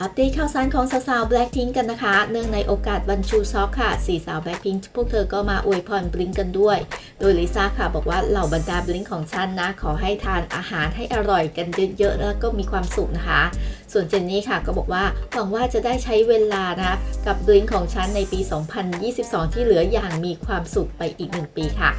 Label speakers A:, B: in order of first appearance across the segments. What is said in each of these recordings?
A: อัปเดตข่าวสารของสาวๆ Blackpink กันนะคะ เนื่องในโอกาสวันชูซอกค่ะสี่สาว Blackpink พวกเธอก็มาอวยพรบลิงกันด้วย โดยลิซ่าค่ะบอกว่าเหล่าบรรดาบลิงของฉันนะ ขอให้ทานอาหารให้อร่อยกันเยอะๆ แล้วก็มีความสุขนะคะ ส่วนเจนนี่ค่ะก็บอกว่าหวังว่าจะได้ใช้เวลานะกับบลิงของฉันในปี 2022 ที่เหลืออย่างมีความสุขไปอีกหนึ่งปีค่ะ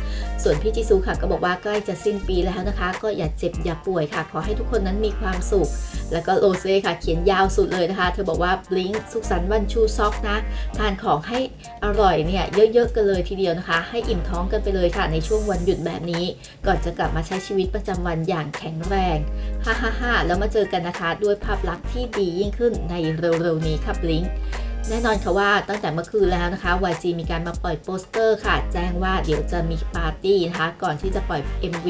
A: ส่วนพี่จิซูค่ะก็บอกว่าใกล้จะสิ้นปีแล้วนะคะ ก็อย่าเจ็บอย่าป่วยค่ะ ขอให้ทุกคนนั้นมีความสุข แล้วก็โรเซ่ค่ะเขียนยาวสุดเลยนะคะ เธอบอกว่าบลิงสุขสันต์วันชูซอกนะ ทานของให้อร่อยเนี่ยเยอะๆกันเลยทีเดียวนะคะ ให้อิ่มท้องกันไปเลยค่ะในช่วงวันหยุดแบบนี้ ก่อนจะกลับมาใช้ชีวิตประจำวันอย่างแข็งแรงฮ่าฮ่าฮ่าแล้วมาเจอกันนะคะด้วยภาพลักษณ์ที่ดียิ่งขึ้นในเร็วๆนี้ค่ะบลิง แน่นอนค่ะว่าตั้งแต่เมื่อคืนแล้วนะคะ YG มีการมาปล่อยโปสเตอร์ค่ะ แจ้งว่าเดี๋ยวจะมีปาร์ตี้นะคะ ก่อนที่จะปล่อย MV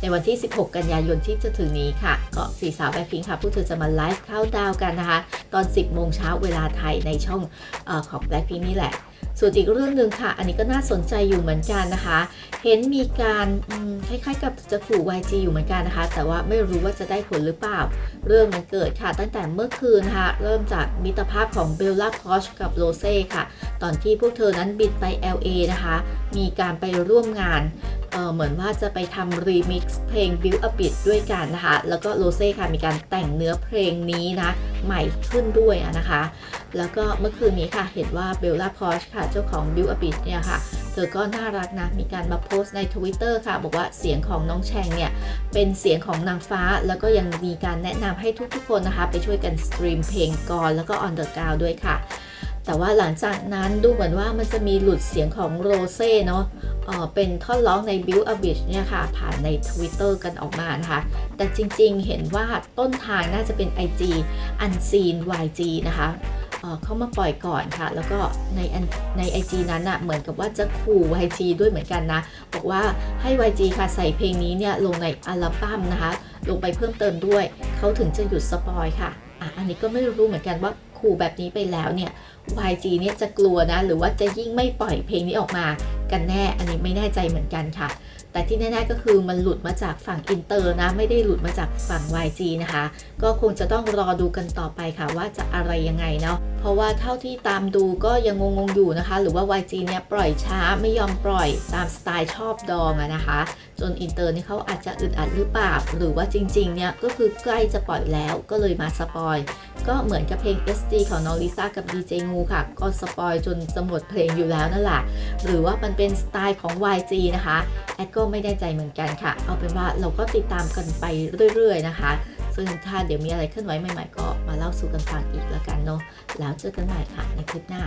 A: ในวันที่ 16 กันยายนที่จะถึงนี้ค่ะก็สี่สาวแบ็คพิงค่ะ ผู้เธอจะมาไลฟ์เข้าดาวกันนะคะ ตอน 10 โมงเช้าเวลาไทยในช่องออของแบ็คพิงนี่แหละ ส่วนอีกเรื่องหนึ่งค่ะ อันนี้ก็น่าสนใจอยู่เหมือนกันนะคะ เห็นมีการคล้ายๆ กับจะขู่ YG อยู่เหมือนกันนะคะ แต่ว่าไม่รู้ว่าจะได้ผลหรือเปล่า เรื่องมันเกิดค่ะ ตั้งแต่เมื่อคืนนะคะ เริ่มจากมิตรภาพของเบลล่าพอชกับโรเซ่ค่ะ ตอนที่พวกเธอนั้นบินไป LA นะคะ มีการไปร่วมงาน เเหมือนว่าจะไปทำรีมิกซ์เพลง Build a Bit ด้วยกันนะคะ แล้วก็โรเซ่ค่ะมีการแต่งเนื้อเพลงนี้นะ ใหม่ขึ้นด้วยนะคะ แล้วก็เมื่อคืนนี้ค่ะเห็นว่าเบลล่าพอชค่ะ เจ้าของ Build a Bit เนี่ยค่ะเธอก็น่ารักนะ มีการมาโพสต์ใน Twitter ค่ะ บอกว่าเสียงของน้องแชงเนี่ย เป็นเสียงของนางฟ้า แล้วก็ยังมีการแนะนำให้ทุกๆคนนะคะ ไปช่วยกันสตรีมเพลงกรแล้วก็ On the Ground ด้วยค่ะ แต่ว่าหลังจากนั้นดูเหมือนว่ามันจะมีหลุดเสียงของโรเซ่เนาะเออเป็นท่อนร้องใน Build a Bitch เนี่ยค่ะ ผ่านใน Twitter กันออกมานะคะ แต่จริงๆเห็นว่าต้นทางน่าจะเป็น IG Unseen YG นะคะเออเข้ามาปล่อยก่อนค่ะ แล้วก็ในใน IG นั้นอะเหมือนกับว่าจะขู่ YG ด้วยเหมือนกันนะ บอกว่าให้ YG ค่ะใส่เพลงนี้เนี่ยลงในอัลบั้มนะคะ ลงไปเพิ่มเติมด้วย เขาถึงจะหยุดสปอยค่ะอะ อันนี้ก็ไม่รู้เหมือนกันว่า ขู่แบบนี้ไปแล้วเนี่ย YG เนี่ยจะกลัวนะ หรือว่าจะยิ่งไม่ปล่อยเพลงนี้ออกมากันแน่ อันนี้ไม่แน่ใจเหมือนกันค่ะ แต่ที่แน่ๆก็คือมันหลุดมาจากฝั่งอินเตอร์นะ ไม่ได้หลุดมาจากฝั่ง YG นะคะ ก็คงจะต้องรอดูกันต่อไปค่ะว่าจะอะไรยังไงเนาะ เพราะว่าเท่าที่ตามดูก็ยังงงๆอยู่นะคะ หรือว่า YG เนี่ยปล่อยช้าไม่ยอมปล่อยตามสไตล์ชอบดองอะนะคะ จนอินเตอร์นี่เขาอาจจะอึดอัดหรือเปล่า หรือว่าจริงๆเนี่ยก็คือใกล้จะปล่อยแล้วก็เลยมาสปอย ก็เหมือนกับเพลง SD ของน้องลิซ่ากับดีเจงูค่ะ ก็สปอยจนจะหมดเพลงอยู่แล้วนั่นแหละหรือว่ามันเป็นสไตล์ของ YG นะคะ แอดก็ไม่แน่ใจเหมือนกันค่ะ เอาเป็นว่าเราก็ติดตามกันไปเรื่อยๆนะคะซึ่งถ้าเดี๋ยวมีอะไรเคลื่อนไหวใหม่ๆ ก็มาเล่าสู่กันฟังอีกแล้วกันเนาะแล้วเจอกันใหม่ค่ะในคลิปหน้า